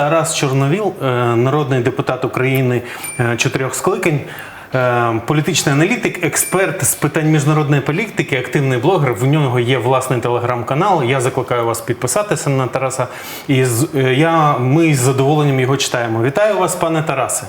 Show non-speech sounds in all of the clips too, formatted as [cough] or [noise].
Тарас Чорновіл, е, народний депутат України е, чотирьох скликань. е, Політичний аналітик, експерт з питань міжнародної політики, активний блогер. В нього є власний телеграм-канал. Я закликаю вас підписатися на Тараса. І я, ми з задоволенням його читаємо. Вітаю вас, пане Тарасе.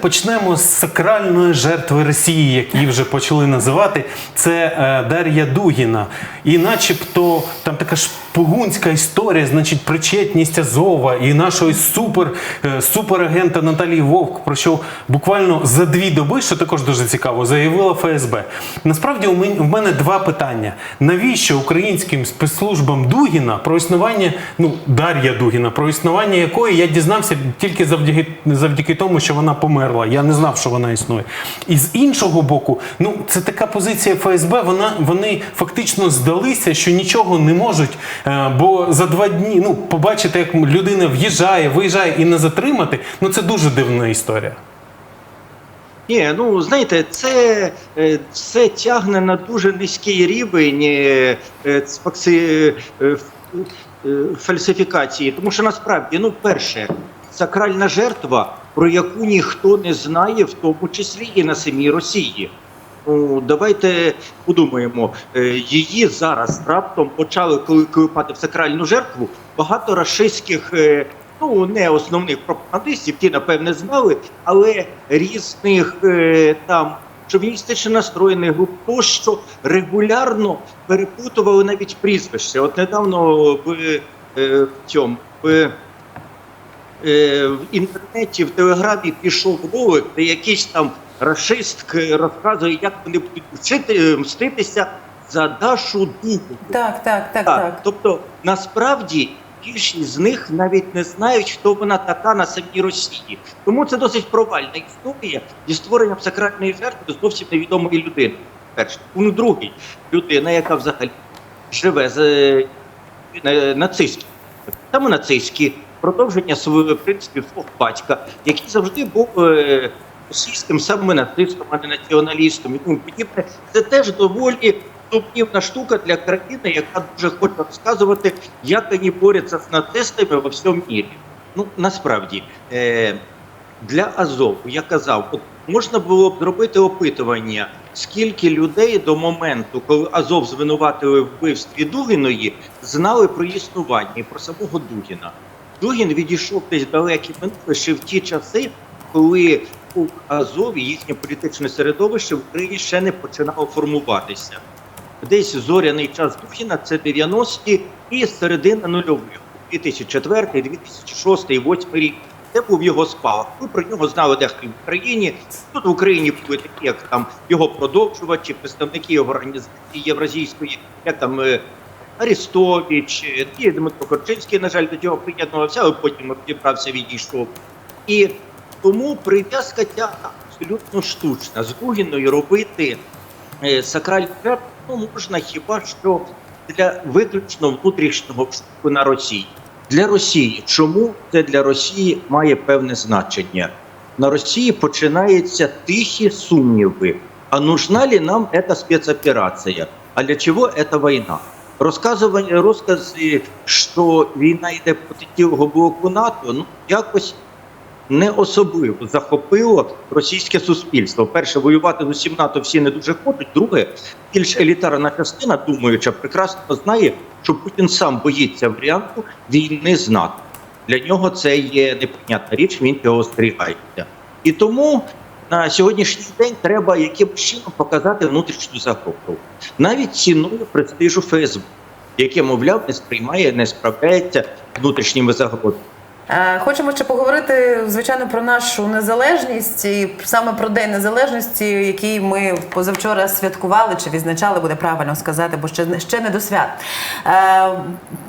Почнемо з сакральної жертви Росії, як її вже почали називати. Це Дар'я Дугіна. І начебто там така шпигунська історія, значить, причетність Азова і нашої супер, е, суперагента Наталії Вовк, про що буквально за дві доби, що також дуже цікаво, заявила ФСБ. Насправді у мене два питання: навіщо українським спецслужбам Дугіна про існування, ну Дар'я Дугіна, про існування якої я дізнався тільки завдяки завдяки тому, що вона померла. Я не знав, що вона існує. І з іншого боку, ну це така позиція ФСБ. Вона вони фактично здалися, що нічого не можуть. Е, Бо за два дні ну побачити, як людина в'їжджає, виїжджає і не затримати. Ну це дуже дивна історія. Ні, ну знаєте, це все тягне на дуже низький рівень е, е, цфакси- ф- е, фальсифікації. Тому що насправді, ну, перше, сакральна жертва, про яку ніхто не знає, в тому числі і на самій Росії. Ну, давайте подумаємо, е, її зараз раптом почали коли колипати в сакральну жертву. Багато рашистських, е, ну не основних пропагандистів, ті напевне знали, але різних там шовіністично настроєних груп, тощо регулярно перепутували навіть прізвище. От недавно в, цьому в в інтернеті, в телеграмі пішов ролик, де якийсь там расист е, розказує, як вони будуть вчити, мститися за Дашу Дугу. Так, так, так, так. Тобто, насправді більшість з них навіть не знають, хто вона така на самій Росії. Тому це досить провальна історія зі створенням сакральної жертви зовсім невідомої людини. Перше, ну другий людина, яка взагалі живе з е, нацистські, саме нацистські, продовження свого в принципі свого батька, який завжди був е, російським саме нацистом, а не націоналістом і тому подібне. Це теж доволі сумнівна штука для країни, яка дуже хоче розказувати, як вони борються з нацистами во всьому мірі. Ну насправді е, для Азову я казав, от можна було б зробити опитування, скільки людей до моменту, коли Азов звинуватили в вбивстві Дугіної, знали про існування і про самого Дугіна. Дугін відійшов десь далекі минуле ще в ті часи, коли у Азові їхнє політичне середовище в Україні ще не починало формуватися. Десь зоряний час Духіна це 90-ті і середина нульових, 2004, 2006, 2008 рік. Це був його спалах. Ви про нього знали дехто в Україні. Тут в Україні були такі, як там його продовжувачі, представники його організації Євразійської, як там е, Арістович, е, і Дмитро Корчинський, на жаль, до цього приєднувався, але потім розібрався, відійшов. І тому прив'язка ця абсолютно штучна. З Дугіною робити е, сакральну ну, можна хіба що для виключно внутрішнього вступу на Росії. Для Росії. Чому це для Росії має певне значення? На Росії починаються тихі сумніви. А нужна ли нам эта спецоперація? А для чого эта війна? Розказування розкази, що війна йде проти тілого блоку НАТО, ну якось не особливо захопило російське суспільство. Перше, воювати з усім НАТО всі не дуже хочуть. Друге, більш елітарна частина, думаюча, прекрасно знає, що Путін сам боїться варіанту війни з НАТО. Для нього це є непонятна річ, він цього остерігається. І тому на сьогоднішній день треба якимось чином показати внутрішню загрозу. навіть ціною престижу ФСБ, яке, мовляв, не сприймає, не справляється внутрішніми загрозами. Е, Хочемо ще поговорити, звичайно, про нашу незалежність і саме про День Незалежності, який ми позавчора святкували чи відзначали, буде правильно сказати, бо ще, ще не до свят. Е,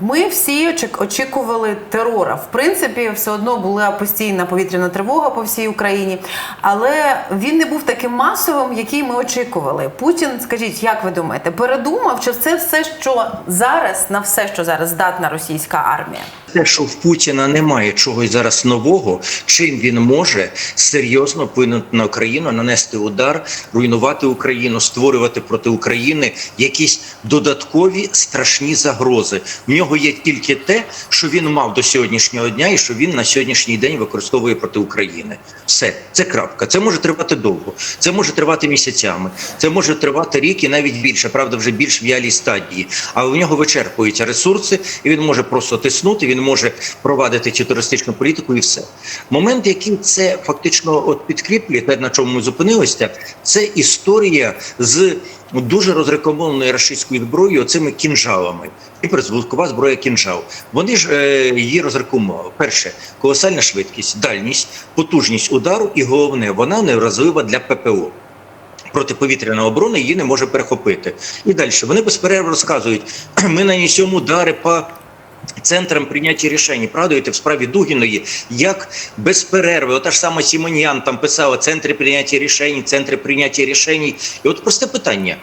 Ми всі очі- очікували терора. В принципі, все одно була постійна повітряна тривога по всій Україні, але він не був таким масовим, який ми очікували. Путін, скажіть, як ви думаєте, передумав, чи це все, що зараз на все, що зараз здатна російська армія? Те, що в Путіна немає чогось зараз нового, чим він може серйозно вплинути на Україну, нанести удар, руйнувати Україну, створювати проти України якісь додаткові страшні загрози. В нього є тільки те, що він мав до сьогоднішнього дня, і що він на сьогоднішній день використовує проти України. Все, це крапка. Це може тривати довго, це може тривати місяцями, це може тривати рік і навіть більше. Правда, вже більш в ялій стадії. Але у нього вичерпуються ресурси, і він може просто тиснути. Він може провадити цю туристичну політику, і все. Момент, який це фактично от підкріплює, те, на чому ми зупинилися, це історія з дуже розрекомованою рашистською зброєю, оцими кінжалами. Гіперзвукова зброя кінжал. Вони ж е, її розрекомували. Перше, колосальна швидкість, дальність, потужність удару, і головне, вона невразлива для ППО. Протиповітряна оборона її не може перехопити. І далі вони безперервно розказують: [clears throat] ми нанесемо удари по центрам прийняття рішень. Пригадуєте, в справі Дугіної, як без перерви, ота ж сама Сімоніан там писала центри прийняття рішень, центри прийняття рішень. І от просте питання: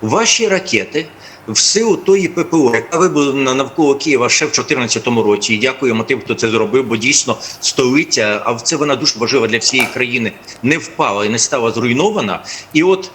ваші ракети. В силу тої ППО, яка вибула навколо Києва ще в 2014 році, і дякуємо тим, хто це зробив, бо дійсно столиця, а це вона дуже важлива для всієї країни, не впала і не стала зруйнована. І от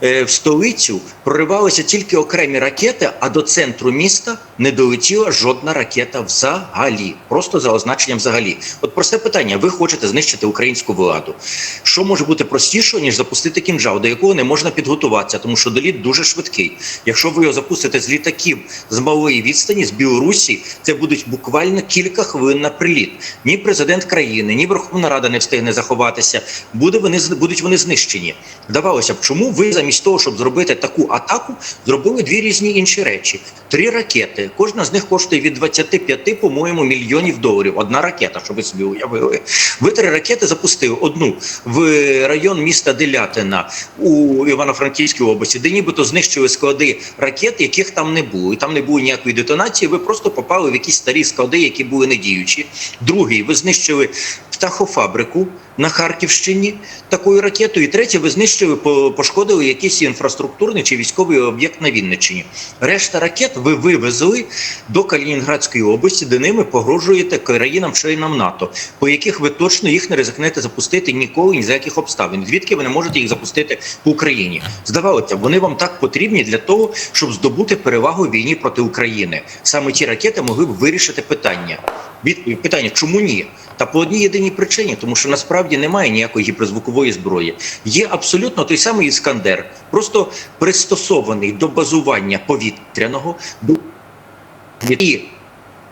в столицю проривалися тільки окремі ракети, а до центру міста не долетіла жодна ракета взагалі, просто за означенням взагалі. От просте питання: ви хочете знищити українську владу? Що може бути простіше, ніж запустити кінжал, до якого не можна підготуватися, тому що доліт дуже швидкий. Якщо ви його запустите з літаків з малої відстані, з Білорусі, це будуть буквально кілька хвилин на приліт. Ні президент країни, ні Верховна Рада не встигне заховатися. Буде вони будуть вони знищені. Здавалося б, чому ви замість того, щоб зробити таку атаку, зробили дві різні інші речі: три ракети. Кожна з них коштує від 25, по-моєму, мільйонів доларів. Одна ракета, щоб ви собі уявили. Ви три ракети запустили одну в район міста Делятина у Івано-Франківській області, де нібито знищили склади ракет, яких там не було. І там не було ніякої детонації. Ви просто попали в якісь старі склади, які були недіючі. Другий, ви знищили птахофабрику на Харківщині такою ракетою. І третє, ви знищили, по- пошкодили якийсь інфраструктурний чи військовий об'єкт на Вінниччині. Решта ракет ви вивезли до Калінінградської області, де ними погрожуєте країнам-членам НАТО, по яких ви точно їх не ризикнете запустити ніколи ні за яких обставин. Звідки ви не можете їх запустити по Україні? Здавалося, вони вам так потрібні для того, щоб здобути перевагу в війні проти України. Саме ті ракети могли б вирішити питання. Відповідь питання, чому ні? Та по одній єдиній причині, тому що насправді немає ніякої гіперзвукової зброї. Є абсолютно той самий іскандер, просто пристосований до базування повітряного і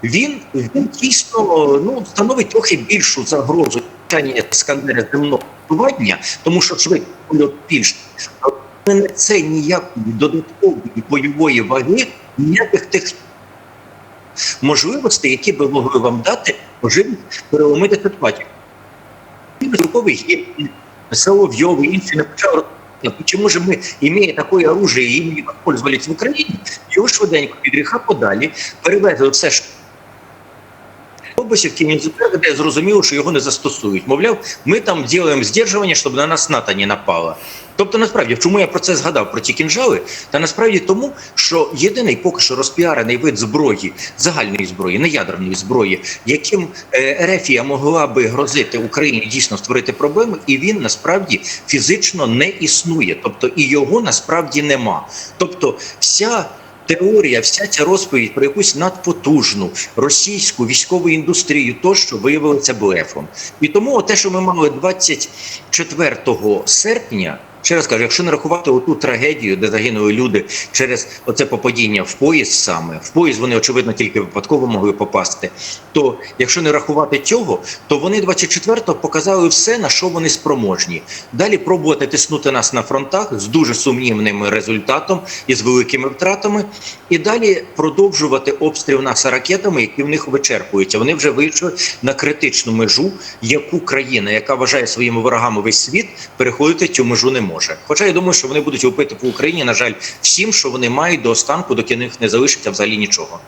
він, він дійсно ну становить трохи більшу загрозу іскандера земного базування, тому що швидкість польоту більше. Але не це ніякої додаткової бойової ваги, ніяких тих можливостей, які би могли вам дати можливість переломити ситуацію. Безруковий гімн, Соловйов інші не почали розповідати, чому ж ми, имея таке оружие і їм воспользовались в Україні, його швиденько від гріха подалі перевезли все ж в Кінізутек, де зрозуміло, що його не застосують. Мовляв, ми там робимо здержування, щоб на нас НАТО не напала. Тобто, насправді, чому я про це згадав про ті кінжали? Та насправді тому, що єдиний поки що розпіарений вид зброї, загальної зброї, не ядерної зброї, яким е, Ерефія могла би грозити Україні дійсно створити проблеми, і він насправді фізично не існує. Тобто і його насправді нема. Тобто, вся теорія, вся ця розповідь про якусь надпотужну російську військову індустрію, тощо виявилася блефом. І тому те, що ми мали 24 серпня. Ще раз кажу, якщо не рахувати оту трагедію, де загинули люди через оце попадіння в поїзд саме, в поїзд вони очевидно тільки випадково могли попасти. То якщо не рахувати цього, то вони 24-го показали все, на що вони спроможні. Далі пробувати тиснути нас на фронтах з дуже сумнівним результатом і з великими втратами, і далі продовжувати обстріл нас ракетами, які в них вичерпуються. Вони вже вийшли на критичну межу, яку країна, яка вважає своїми ворогами весь світ, переходити цю межу не. Хоча я думаю, що вони будуть опити по Україні, на жаль, всім, що вони мають до останку, доки них не залишиться взагалі нічого.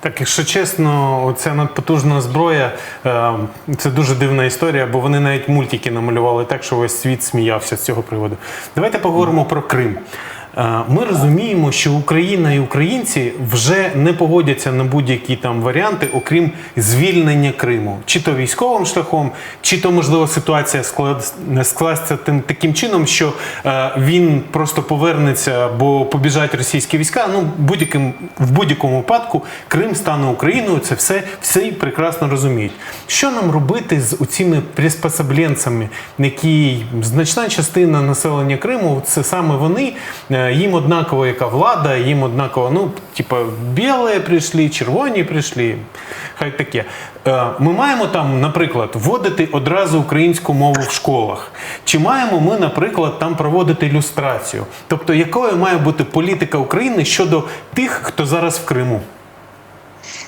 Так, якщо чесно, оця надпотужна зброя е, це дуже дивна історія, бо вони навіть мультики намалювали так, що весь світ сміявся з цього приводу. Давайте поговоримо про Крим. Е, Ми розуміємо, що Україна і українці вже не погодяться на будь-які там варіанти, окрім звільнення Криму, чи то військовим шляхом, чи то можливо ситуація скласться тим таким чином, що е, він просто повернеться, бо побіжать російські війська. Ну будь-яким в будь-якому випадку Крим стане Україною. Це все всі прекрасно розуміють. Що нам робити з цими приспособленцями, які значна частина населення Криму це саме вони. Е, Їм однаково, яка влада, їм однаково, ну, типу, білі прийшли, червоні прийшли. Хай таке. Е, Ми маємо там, наприклад, вводити одразу українську мову в школах. Чи маємо ми, наприклад, там проводити ілюстрацію? Тобто, якою має бути політика України щодо тих, хто зараз в Криму?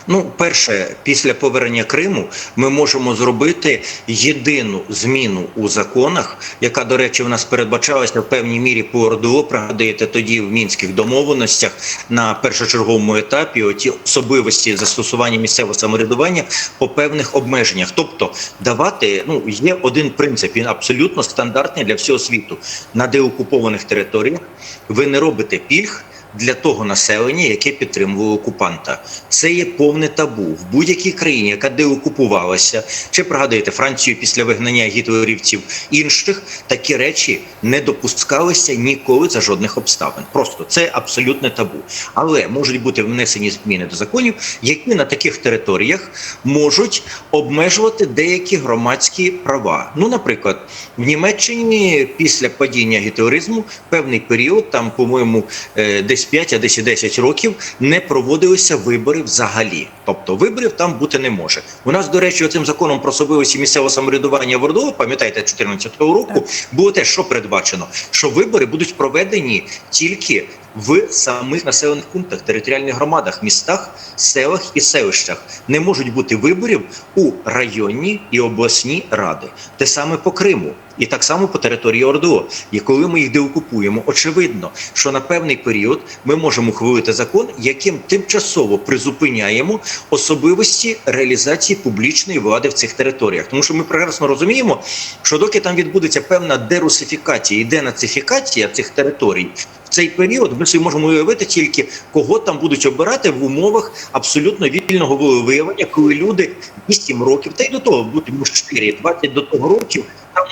Ну, перше, після повернення Криму ми можемо зробити єдину зміну у законах, яка, до речі, в нас передбачалася в певній мірі по ОРДО. Пригадуєте, тоді в мінських домовленостях на першочерговому етапі оті особливості застосування місцевого самоврядування по певних обмеженнях. Тобто давати ну є один принцип, він абсолютно стандартний для всього світу. На деокупованих територіях ви не робите пільг для того населення, яке підтримувало окупанта. Це є повне табу в будь-якій країні, яка деокупувалася. Чи пригадуєте Францію після вигнання гітлерівців інших такі речі не допускалися ніколи за жодних обставин. Просто це абсолютне табу. Але можуть бути внесені зміни до законів, які на таких територіях можуть обмежувати деякі громадські права. Ну, наприклад, в Німеччині після падіння гітлеризму певний період, там, по-моєму, е, десь 5, а десь і 10 років, не проводилися вибори взагалі. Тобто виборів там бути не може. У нас, до речі, цим законом про особливості місцевого самоврядування в ОРДО, пам'ятаєте, 2014 року, було те, що передбачено, що вибори будуть проведені тільки в самих населених пунктах, територіальних громадах, містах, селах і селищах. Не можуть бути виборів у районні і обласні ради. Те саме по Криму. І так само по території ОРДО. І коли ми їх деокупуємо, очевидно, що на певний період ми можемо ухвалити закон, яким тимчасово призупиняємо особливості реалізації публічної влади в цих територіях. Тому що ми прекрасно розуміємо, що доки там відбудеться певна дерусифікація і денацифікація цих територій, в цей період ми собі можемо уявити тільки кого там будуть обирати в умовах абсолютно вільного волевиявлення, коли люди 8 років, та й до того будуть 4, 20 до того років,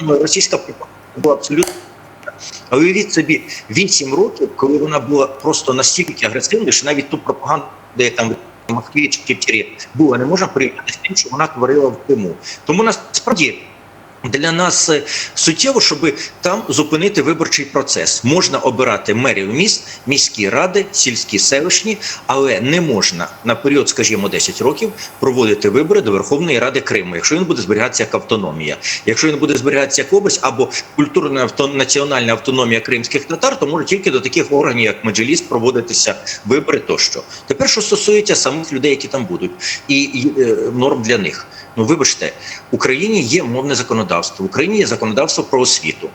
російська пропаганда була абсолютно. А уявіть собі 8 років, коли вона була просто настільки агресивною, що навіть ту пропаганду, де там в Москві чи Києві була, не можна порівняти з тим, що вона творила в Криму. Тому насправді. Для нас е, суттєво, щоб там зупинити виборчий процес. Можна обирати мерів міст, міські ради, сільські селищні, але не можна на період, скажімо, 10 років проводити вибори до Верховної Ради Криму, якщо він буде зберігатися як автономія. Якщо він буде зберігатися як область або культурна національна автономія кримських татар, то може тільки до таких органів, як Меджеліс, проводитися вибори тощо. Тепер, що стосується самих людей, які там будуть, і, і е, норм для них. Ну, вибачте, в Україні є мовне законодавство, в Україні є законодавство про освіту,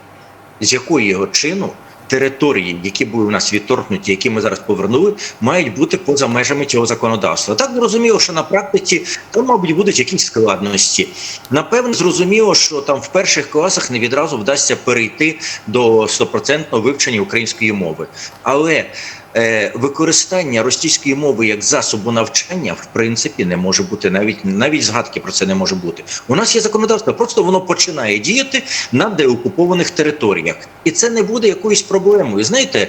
з якої його чину території, які були в нас відторгнуті, які ми зараз повернули, мають бути поза межами цього законодавства. Так зрозуміло, що на практиці там, мабуть, будуть якісь складності. Напевно, зрозуміло, що там в перших класах не відразу вдасться перейти до стопроцентного вивчення української мови, але використання російської мови як засобу навчання в принципі не може бути навіть навіть згадки про це не може бути. У нас є законодавство, просто воно починає діяти на деокупованих територіях, і це не буде якоюсь проблемою. Знаєте.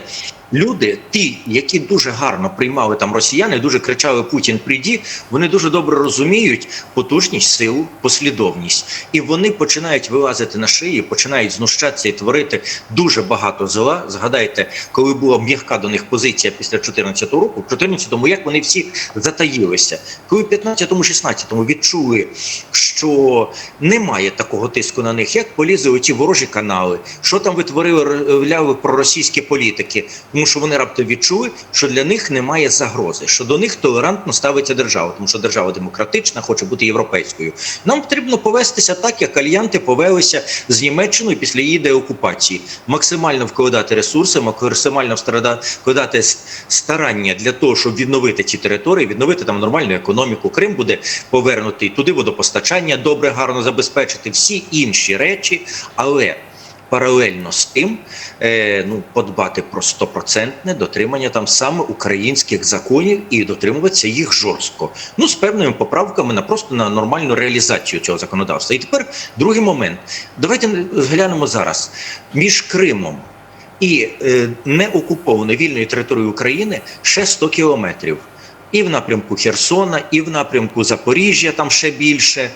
Люди, ті, які дуже гарно приймали там росіяни, дуже кричали Путін прийді, вони дуже добре розуміють потужність, силу, послідовність, і вони починають вилазити на шиї, починають знущатися і творити дуже багато зла. Згадайте, коли була м'яка до них позиція після 14 року, в 14-му, як вони всі затаїлися, коли в 15-му, 16-му відчули, що немає такого тиску на них, як полізли оті ворожі канали, що там витворили проросійські політики, тому що вони раптом відчули, що для них немає загрози, що до них толерантно ставиться держава, тому що держава демократична, хоче бути європейською. Нам потрібно повестися так, як альянти повелися з Німеччиною після її деокупації, максимально вкладати ресурси, максимально вкладати старання для того, щоб відновити ці території, відновити там нормальну економіку. Крим буде повернутий туди водопостачання, добре, гарно забезпечити всі інші речі, але паралельно з тим е, ну, подбати про стопроцентне дотримання там саме українських законів і дотримуватися їх жорстко. Ну, з певними поправками на просто на нормальну реалізацію цього законодавства. І тепер другий момент. Давайте зглянемо зараз між Кримом і е, неокупованою вільною територією України ще 100 кілометрів. І в напрямку Херсона, і в напрямку Запоріжжя там ще більше.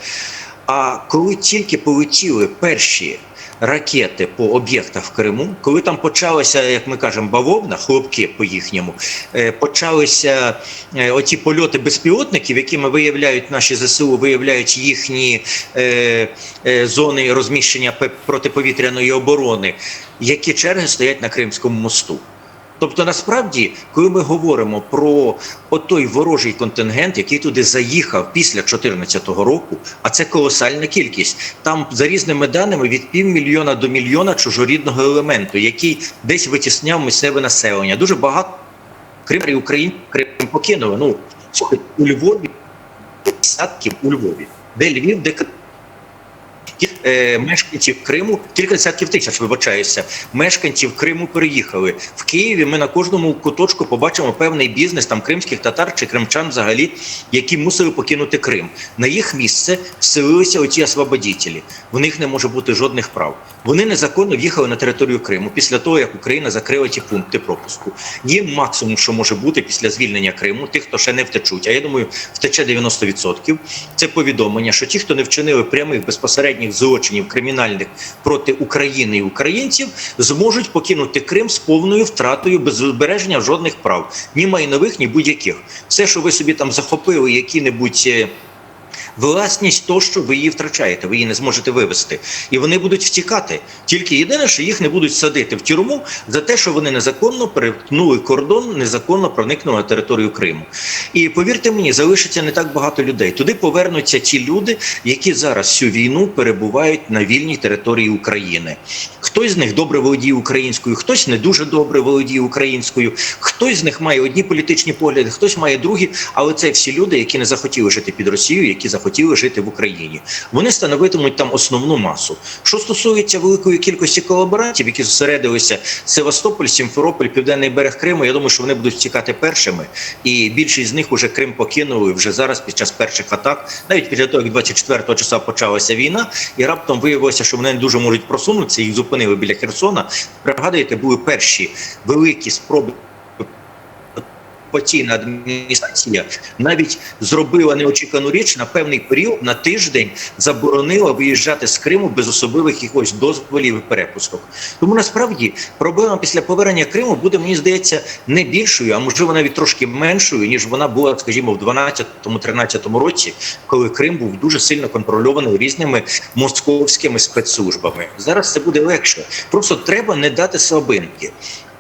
А коли тільки полетіли перші ракети по об'єктах в Криму, коли там почалася, як ми кажемо, бавовна, хлопки по їхньому, е, почалися е, оті польоти безпілотників, якими виявляють наші ЗСУ, виявляють їхні е, зони розміщення протиповітряної оборони, які черги стоять на Кримському мосту. Тобто, насправді, коли ми говоримо про отой ворожий контингент, який туди заїхав після 2014 року, а це колосальна кількість. Там за різними даними від півмільйона до мільйона чужорідного елементу, який десь витісняв місцеве населення. Дуже багато Крим Україн Крим покинули. Ну слухайте, у Львові десятків у Львові, де Львів, де мешканців Криму кілька десятків тисяч, вибачаюся. Мешканців Криму переїхали в Києві. Ми на кожному куточку побачимо певний бізнес там кримських татар чи кримчан, взагалі, які мусили покинути Крим. На їх місце вселилися оті освободітелі. В них не може бути жодних прав. Вони незаконно в'їхали на територію Криму після того, як Україна закрила ті пункти пропуску. Їм максимум, що може бути після звільнення Криму, тих, хто ще не втечуть. А я думаю, втече 90%. Це повідомлення, що ті, хто не вчинили прямих безпосередніх злочинів кримінальних проти України і українців, зможуть покинути Крим з повною втратою без збереження жодних прав, ні майнових, ні будь-яких. Все, що ви собі там захопили, які-небудь. Власність то, що ви її втрачаєте, ви її не зможете вивести, і вони будуть втікати. Тільки єдине, що їх не будуть садити в тюрму за те, що вони незаконно перетнули кордон, незаконно проникнули на територію Криму. І повірте мені, залишиться не так багато людей. Туди повернуться ті люди, які зараз всю війну перебувають на вільній території України. Хтось з них добре володіє українською, хтось не дуже добре володіє українською, хтось з них має одні політичні погляди, хтось має другі. Але це всі люди, які не захотіли жити під Росією, які захотіли жити в Україні. Вони становитимуть там основну масу. Що стосується великої кількості колаборантів, які зосередилися Севастополь, Сімферополь, Південний берег Криму, я думаю, що вони будуть втікати першими, і більшість з них уже Крим покинули вже зараз під час перших атак, навіть після того, як 24 числа почалася війна, і раптом виявилося, що вони не дуже можуть просунутися. Їх зупинили біля Херсона. Пригадуєте, були перші великі спроби. Окупаційна адміністрація навіть зробила неочікувану річ на певний період на тиждень заборонила виїжджати з Криму без особливих якихось дозволів і перепусток. Тому насправді проблема після повернення Криму буде, мені здається, не більшою, а можливо навіть трошки меншою, ніж вона була, скажімо, в 12-13 році, коли Крим був дуже сильно контрольований різними московськими спецслужбами. Зараз це буде легше. Просто треба не дати слабинки.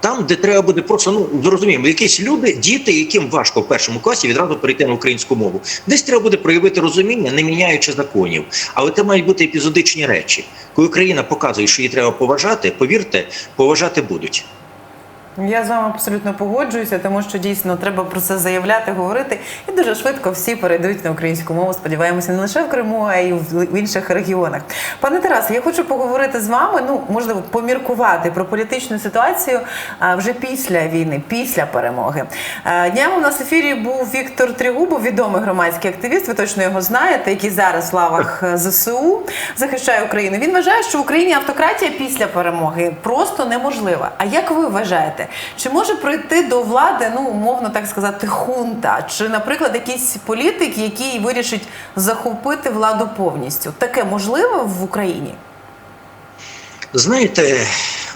Там, де треба буде просто ну зрозуміємо, якісь люди, діти, яким важко в першому класі відразу перейти на українську мову. Десь треба буде проявити розуміння, не міняючи законів. Але це мають бути епізодичні речі. Коли країна показує, що її треба поважати, повірте, поважати будуть. Я з вами абсолютно погоджуюся, тому що дійсно треба про це заявляти, говорити, і дуже швидко всі перейдуть на українську мову. Сподіваємося, не лише в Криму, а й в інших регіонах. Пане Тарасе, я хочу поговорити з вами. Ну можливо, поміркувати про політичну ситуацію вже після війни, після перемоги. Днями у нас в ефірі був Віктор Трігубов, відомий громадський активіст. Ви точно його знаєте, який зараз в лавах е, ЗСУ захищає Україну. Він вважає, що в Україні автократія після перемоги просто неможлива. А як ви вважаєте? Чи може прийти до влади, ну умовно так сказати, хунта, чи, наприклад, якийсь політик, який вирішить захопити владу повністю? Таке можливо в Україні? Знаєте,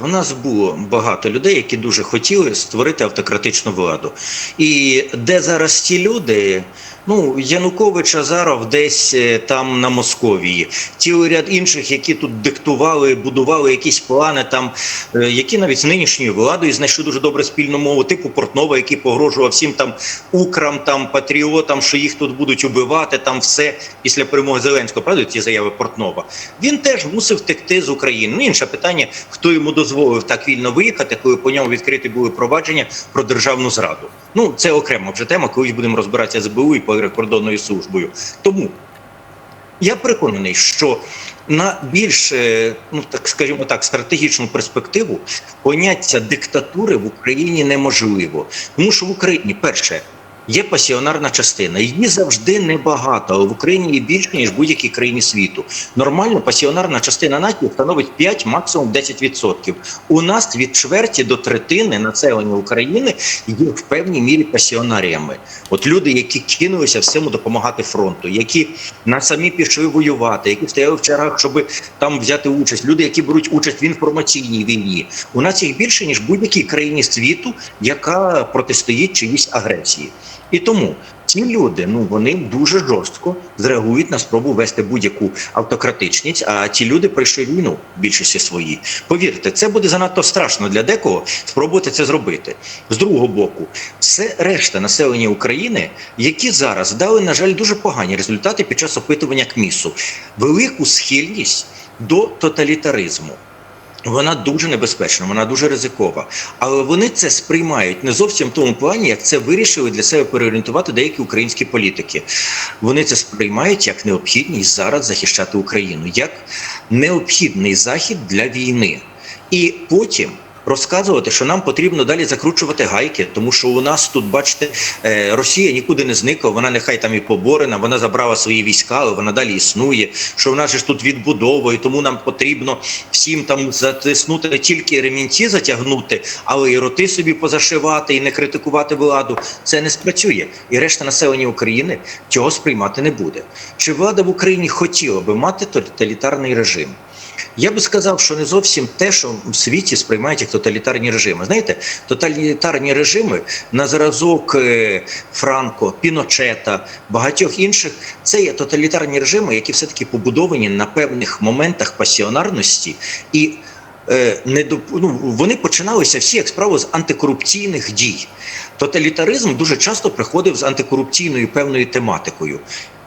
у нас було багато людей, які дуже хотіли створити автократичну владу. І де зараз ті люди? Ну, Янукович Азаров десь е, там на Московії, цілий ряд інших, які тут диктували, будували якісь плани, там е, які навіть з нинішньою владою знайшли дуже добре спільну мову, типу Портнова, який погрожував всім там украм, там патріотам, що їх тут будуть убивати, там все після перемоги Зеленського. Правда, ті заяви Портнова. Він теж мусив втекти з України. Ну, інше питання, хто йому дозволив так вільно виїхати, коли по ньому відкриті були провадження про державну зраду. Ну це окрема вже тема, коли будемо розбиратися з БУ і прикордонною службою. Тому Я переконаний, що на більш, е, ну так скажімо так, стратегічну перспективу поняття диктатури в Україні неможливо. Тому що в Україні, перше, є пасіонарна частина. Її завжди небагато, в Україні є більше, ніж в будь-якій країні світу. Нормально пасіонарна частина нації становить 5, максимум 10%. У нас від чверті до третини населення України є в певній мірі пасіонаріями. От люди, які кинулися всьому допомагати фронту, які на самі пішли воювати, які стояли в чергах, щоб там взяти участь. Люди, які беруть участь в інформаційній війні. У нас їх більше ніж в будь-якій країні світу, яка протистоїть чиїсь агресії. І тому ці люди, ну вони дуже жорстко зреагують на спробу вести будь-яку автократичність. А ті люди пройшли війну в більшості своїй. Повірте, це буде занадто страшно для декого спробувати це зробити. З другого боку, все решта населення України, які зараз дали, на жаль, дуже погані результати під час опитування КМІСу, велику схильність до тоталітаризму. Вона дуже небезпечна, вона дуже ризикова. Але вони це сприймають не зовсім в тому плані, як це вирішили для себе переорієнтувати деякі українські політики. Вони це сприймають як необхідність зараз захищати Україну, як необхідний захід для війни. І потім. Розказувати, що нам потрібно далі закручувати гайки, тому що у нас тут, бачите, е, Росія нікуди не зникла, вона нехай там і поборена, вона забрала свої війська, але вона далі існує. Що в нас ж тут відбудова, тому нам потрібно всім там затиснути не тільки ремінці затягнути, але і роти собі позашивати і не критикувати владу. Це не спрацює. І решта населення України цього сприймати не буде. Чи влада в Україні хотіла би мати тоталітарний режим? Я би сказав, що не зовсім те, що в світі сприймають як тоталітарні режими. Знаєте, тоталітарні режими на зразок е, Франко, Піночета, багатьох інших це є тоталітарні режими, які все таки побудовані на певних моментах пасіонарності і. е, Не доп... ну, вони починалися всі, як справа, з антикорупційних дій. Тоталітаризм дуже часто приходив з антикорупційною певною тематикою.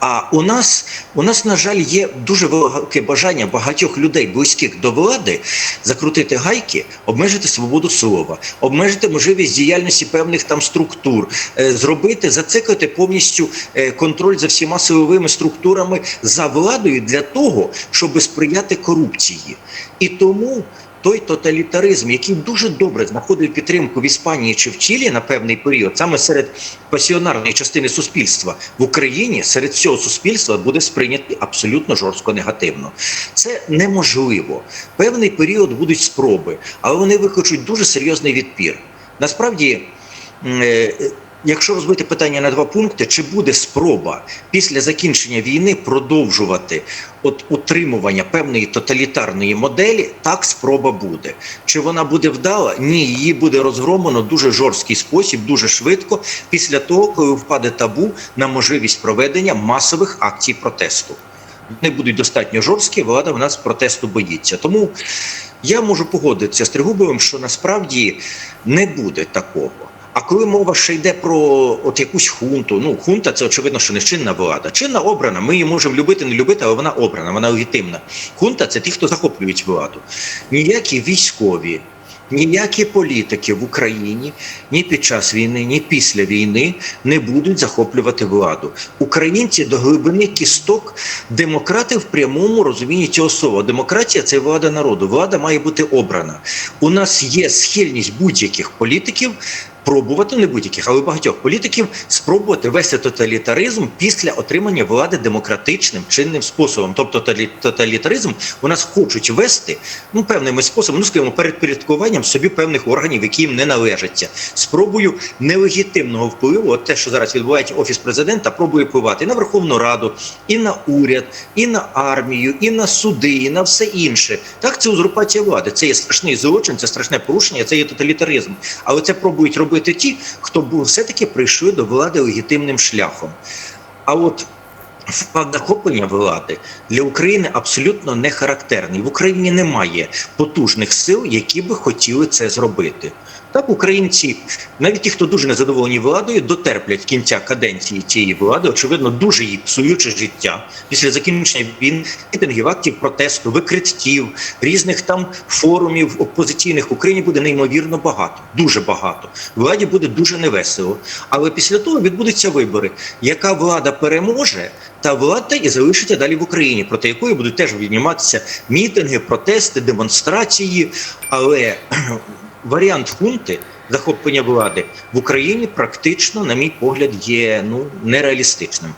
А у нас, у нас, на жаль, є дуже велике бажання багатьох людей, близьких до влади, закрутити гайки, обмежити свободу слова, обмежити можливість діяльності певних там структур, е, зробити, зациклити повністю е, контроль за всіма силовими структурами за владою для того, щоб сприяти корупції. І тому той тоталітаризм, який дуже добре знаходив підтримку в Іспанії чи в Чилі на певний період, саме серед пасіонарної частини суспільства в Україні, серед всього суспільства буде сприйнятий абсолютно жорстко негативно. Це неможливо. Певний період будуть спроби, але вони викличуть дуже серйозний відпір. Насправді. Якщо розбити питання на два пункти, чи буде спроба після закінчення війни продовжувати от утримування певної тоталітарної моделі, так спроба буде. Чи вона буде вдала? Ні, її буде розгромлено дуже жорсткий спосіб, дуже швидко, після того, коли впаде табу на можливість проведення масових акцій протесту. Вони будуть достатньо жорсткі, влада в нас протесту боїться. Тому я можу погодитися з Тригубовим, що насправді не буде такого. А коли мова ще йде про от якусь хунту, ну хунта це очевидно, що не чинна влада. Чинна обрана. Ми її можемо любити, не любити, але вона обрана, вона легітимна. Хунта це ті, хто захоплюють владу. Ніякі військові, ніякі політики в Україні ні під час війни, ні після війни не будуть захоплювати владу. Українці до глибини кісток демократи в прямому розумінні цього слова. Демократія це влада народу. Влада має бути обрана. У нас є схильність будь-яких політиків. Пробувати не будь-яких, але багатьох політиків спробувати вести тоталітаризм після отримання влади демократичним чинним способом. Тобто тоталі- тоталітаризм у нас хочуть вести ну певними способами, ну скажімо, передпорядкуванням собі певних органів, які їм не належаться, спробою нелегітимного впливу. От те, що зараз відбувається офіс президента, пробує впливати і на Верховну Раду, і на уряд, і на армію, і на суди, і на все інше. Так, це узурпація влади. Це є страшний злочин, це страшне порушення, це є тоталітаризм. Але це пробують робити ті, хто все-таки прийшли до влади легітимним шляхом. А от факт захоплення влади для України абсолютно не характерний. В Україні немає потужних сил, які би хотіли це зробити. Так, українці, навіть ті, хто дуже незадоволені владою, дотерплять кінця каденції цієї влади, очевидно, дуже їй псуючи життя після закінчення війн, мітингів, актів протесту, викриттів, різних там форумів опозиційних в Україні буде неймовірно багато, дуже багато. Владі буде дуже невесело. Але після того відбудуться вибори. Яка влада переможе, та влада і залишиться далі в Україні, проти якої будуть теж відніматися мітинги, протести, демонстрації. Але варіант хунти захоплення влади в Україні практично, на мій погляд, є ну нереалістичним.